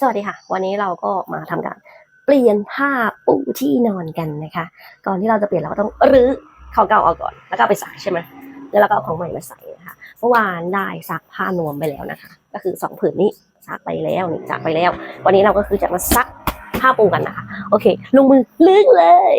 สวัสดีค่ะ วันนี้เราก็มาทำการเปลี่ยนผ้าปูที่นอนกันนะคะ ก่อนที่เราจะเปลี่ยนเราก็ต้องรื้อของเก่าออกก่อน แล้วก็ไปซักใช่ไหมแล้วเราก็เอาของใหม่มาใส่นะคะเมื่อวานได้ซักผ้านวมไปแล้วนะคะ ก็คือสองผืนนี้ซักไปแล้วนี่ซักไปแล้ว วันนี้เราก็คือจะมาซักผ้าปูกันนะคะ โอเค ลงมือลื้อเลย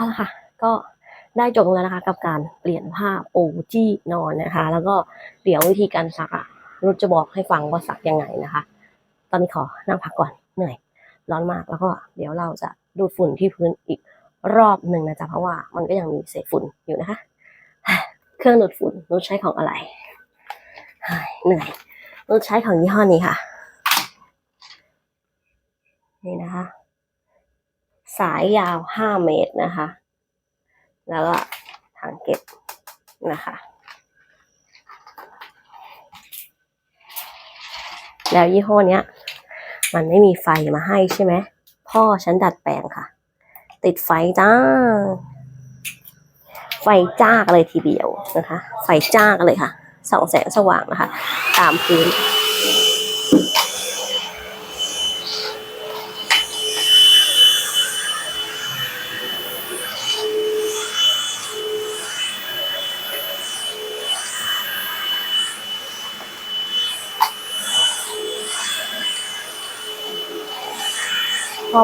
เอาละค่ะ ก็ได้จบแล้วนะคะ กับการเปลี่ยนผ้าปูที่นอนนะคะ แล้วก็เดี๋ยววิธีการซักอะรุดจะบอกให้ฟังว่าซักยังไงนะคะ ตอนนี้ขอนั่งพักก่อนเหนื่อยร้อนมากแล้วก็เดี๋ยวเราจะดูดฝุ่นที่พื้นอีกรอบหนึ่งนะจ๊ะเพราะว่ามันก็ยังมีเศษฝุ่นอยู่นะคะ เครื่องดูดฝุ่นนุชใช้ของอะไรเฮ้ยเหนื่อยนุชใช้ของยี่ห้อนี้ค่ะ นี่นะคะ สายยาวห้าเมตรนะคะ แล้วก็ถังเก็บนะคะ แล้วยี่ห้อเนี้ย มันไม่มีไฟมาให้ใช่ไหม พ่อฉันดัดแปลงค่ะ ติดไฟจ้า ไฟจ้ากเลยทีเดียวนะคะ ไฟจ้ากเลยค่ะส่องแสงสว่างนะคะ ตามพื้น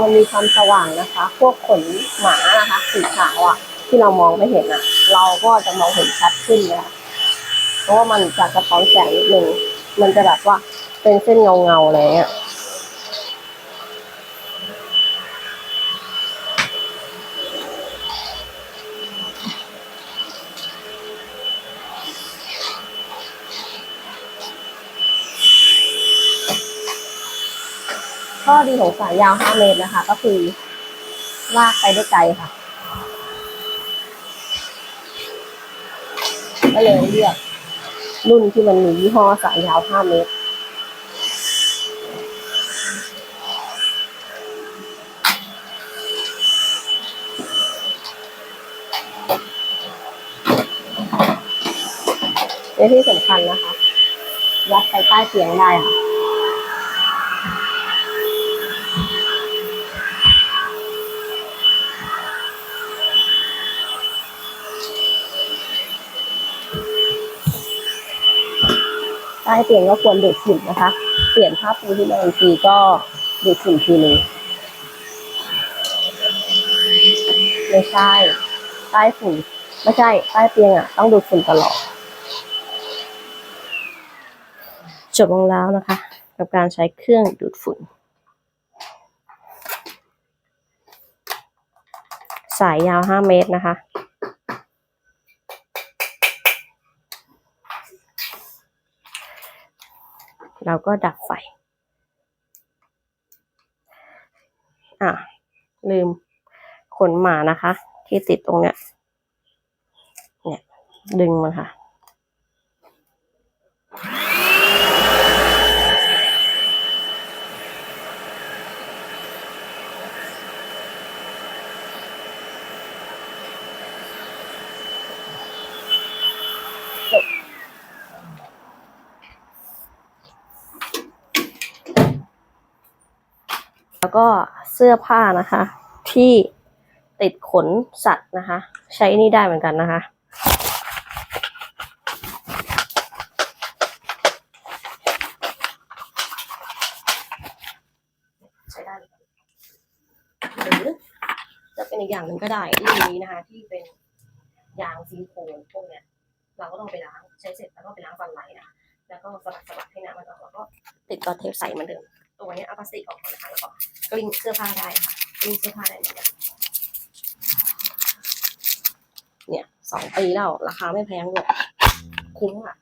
มันมีความสว่างนะคะ พวกขนหมานะคะสีขาวอะที่เรามองไม่เห็นอะเราก็จะมองเห็นชัดขึ้นนะคะเพราะว่ามันจะกระท้อนแสงนิดนึงมันจะแบบว่าเป็นเส้นเงาเงาๆอะไรเงี้ยข้อ ดีของสายยาว 5 เมตรนะคะ ก็คือลากไปได้ไกลค่ะ ก็เลยเลือกรุ่นที่มันมียี่ห้อสายยาว 5 เมตรในที่สำคัญนะคะ ยัดไปใต้เตียงได้ค่ะ เตียงก็ควรดูดฝุ่นนะคะ เปลี่ยนผ้าปูที่นอนทีก็ดูดฝุ่นทีนึงไม่ใช่ใต้ฝุ่นไม่ใช่ใต้เตียงอะ ต้องดูดฝุ่นตลอด จบลงแล้วนะคะ กับการใช้เครื่องดูดฝุ่น สายยาว 5 เมตรนะคะ เราก็ดับไฟ อะ ลืมขนหมานะคะ ที่ติดตรงเนี้ย เนี่ย ดึงมันค่ะ แล้วก็เสื้อผ้านะคะ ที่ติดขนสัตว์นะคะ ใช้นี่ได้เหมือนกันนะคะ ใช้ได้หมือนกันหรือจะเป็นอีกอย่างหนึ่งก็ได้รุ่นนี้นะคะ ที่เป็นยางซิลิโคนพวกเนี้ยเราก็ต้องไปล้างใช้เสร็จแล้วก็ไปล้างฟันไหลนะคะแล้วก็สลัดสลัดให้น้ำมันออกแล้วก็ติดกอเทปใสเหมือนเดิมตัวนี้เอาพลาสติกออกก่อนนะคะแล้วก็ กลิ้งเสื้อผ้าได้ค่ะกลิ้งเสื้อผ้าได้เหมือนกันเนี่ยสองปีแล้วราคาไม่แพงด้วยคุ้มค่ะ